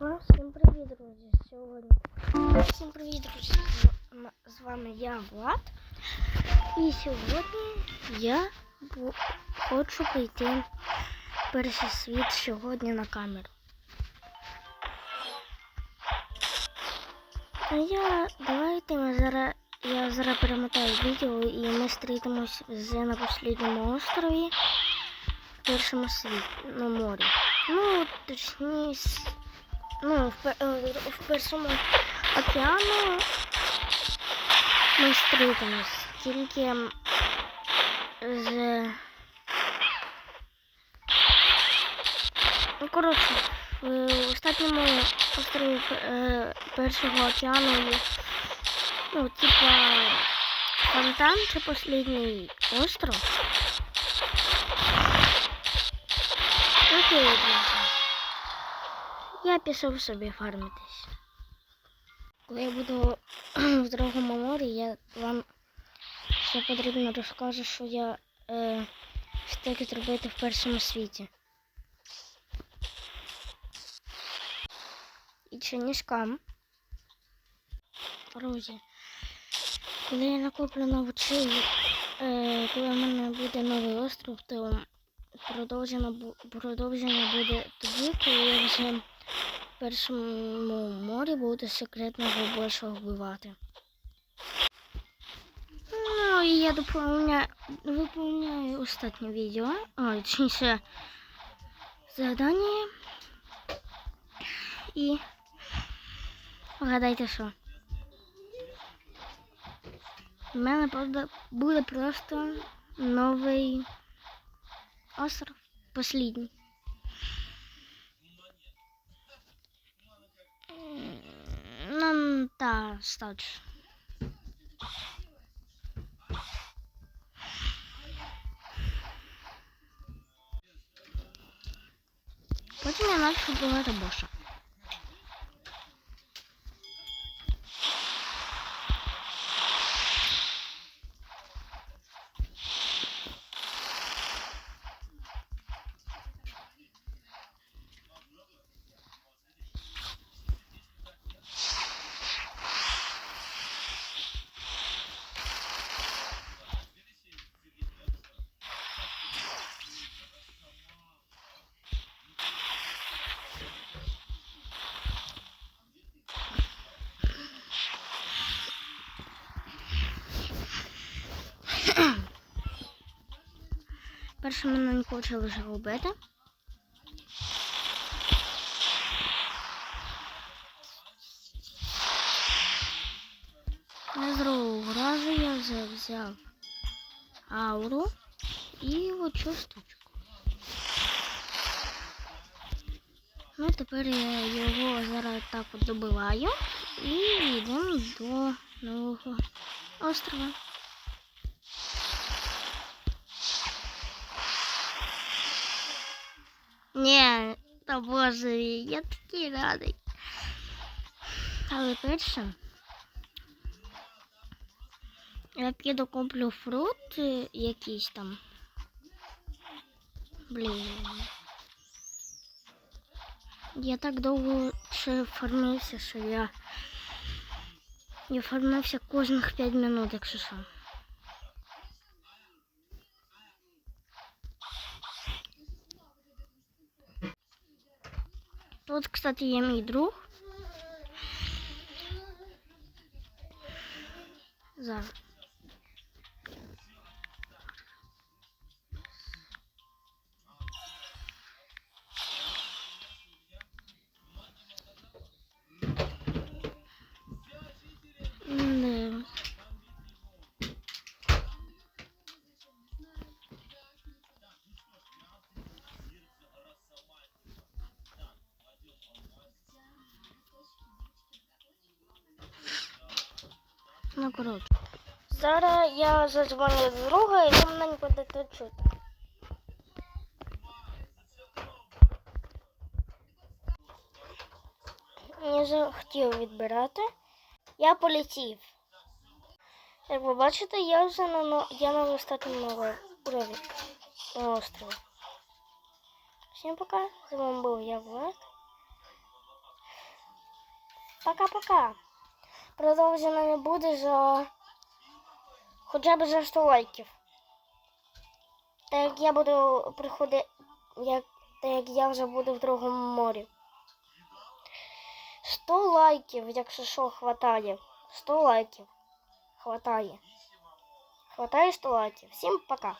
Всім привіт, друзі! Сьогодні. Всім привіт, друзі! З- вами я, Влад. І сьогодні я хочу прийти перший світ сьогодні на камеру. А я давайте ми зараз. Я зараз перемотаю відео і ми зустрітимось з на послідньому острові в першому світі на морі. Ну, точніше, ну, в, е, в першому океану ми зустрітимось. Тільки з. Ну, коротше, в останньому острові е, першого океану є, ну, типа фонтан чи последній остров. Окей, друзі. Я пішов собі фармитись. Коли я буду в другому морі, я вам все потрібно розкажу, що я е, встиг зробити в першому світі. І чинішкам. Друзі, коли я накоплю навчив, е, коли в мене буде новий остров, то продовження, бу- продовження буде тоді, коли я вже першому морі буду секретного більшого вбивати. Ну і я доповняю, виповняю останнє відео, а точніше завдання. І вгадайте що. У мене правда буде просто новий остров. Последний. Ну, стать. Почему я начал вбивати боша. Перше мене не хоче лише робити. З другого разу я вже взяв ауру і оцю штучку. Ну, тепер я його зараз так от добиваю і йдемо до нового острова. Боже, я такий радий. Але перше. Я піду куплю фрукт якийсь там. Блін. Я так довго ще фармився, що я. Я фармився кожних 5 минут, якщо що. Тут, кстати, є мій друг. Зараз. Ну, коротше. Зараз я задзвоню друга і ви мене будете чути. Не захотів відбирати. Я полетів. Як ви бачите, я вже на, я на достатньому уровні на острові. Всім пока. З вами був я Влад. Пока-пока. Продовження не буде за хоча б за 100 лайків. Так як я буду приходити, як, так як я вже буду в другому морі. 100 лайків, якщо що, хватає. 100 лайків. Хватає. Хватає 100 лайків. Всім пока.